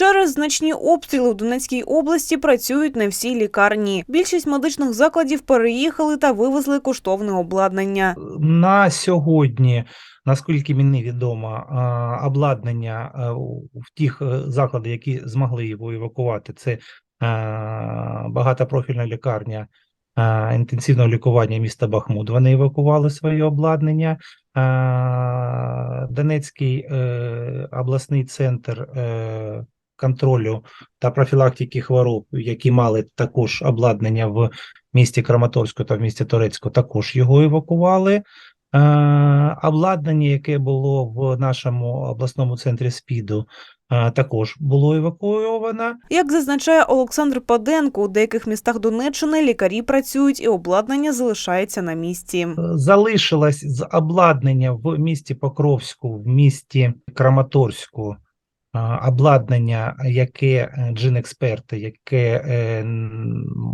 Через значні обстріли в Донецькій області працюють не всі лікарні. Більшість медичних закладів переїхали та вивезли коштовне обладнання. На сьогодні, наскільки мені відомо, обладнання в тих е, закладах, які змогли його евакувати, це а, багатопрофільна лікарня інтенсивного лікування міста Бахмут. Вони евакували своє обладнання. Донецький е, обласний центр е, контролю та профілактики хвороб, які мали також обладнання в місті Краматорську та в місті Турецьку, також його евакували. Е, Обладнання, яке було в нашому обласному центрі СПІДу, е, також було евакуйовано. Як зазначає Олександр Паденко, у деяких містах Донеччини лікарі працюють і обладнання залишається на місці. Е, Залишилось з обладнання в місті Покровську, в місті Краматорську. Обладнання, яке е, джин-експерти, яке е,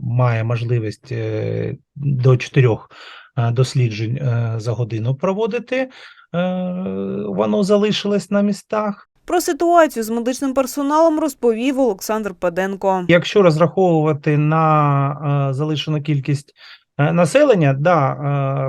має можливість е, до чотирьох досліджень е, за годину проводити, е, воно залишилось на містах. Про ситуацію з медичним персоналом розповів Олександр Паденко. Якщо розраховувати на е, залишену кількість населення, да,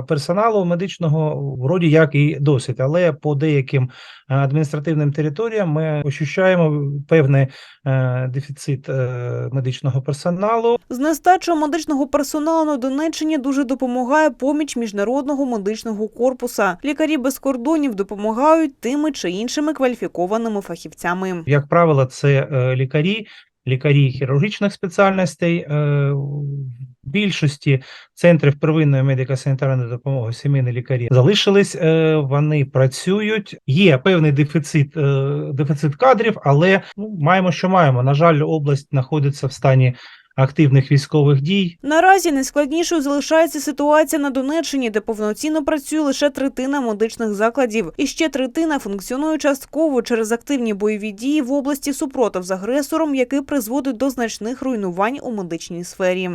е, персоналу медичного вроді як і досить, але по деяким е, адміністративним територіям ми ощущаємо певний е, дефіцит е, медичного персоналу. З нестачою медичного персоналу на Донеччині дуже допомагає поміч міжнародного медичного корпуса. Лікарі без кордонів допомагають тими чи іншими кваліфікованими фахівцями. Як правило, це е, лікарі, лікарі хірургічних спеціальностей. Більшості центрів первинної медико-санітарної допомоги сімейні лікарі залишились, е, вони працюють. Є певний дефіцит, е, дефіцит кадрів, але ну, маємо, що маємо. На жаль, область знаходиться в стані активних військових дій. Наразі найскладнішою залишається ситуація на Донеччині, де повноцінно працює лише третина медичних закладів, і ще третина функціонує частково через активні бойові дії в області супротив з агресором, який призводить до значних руйнувань у медичній сфері.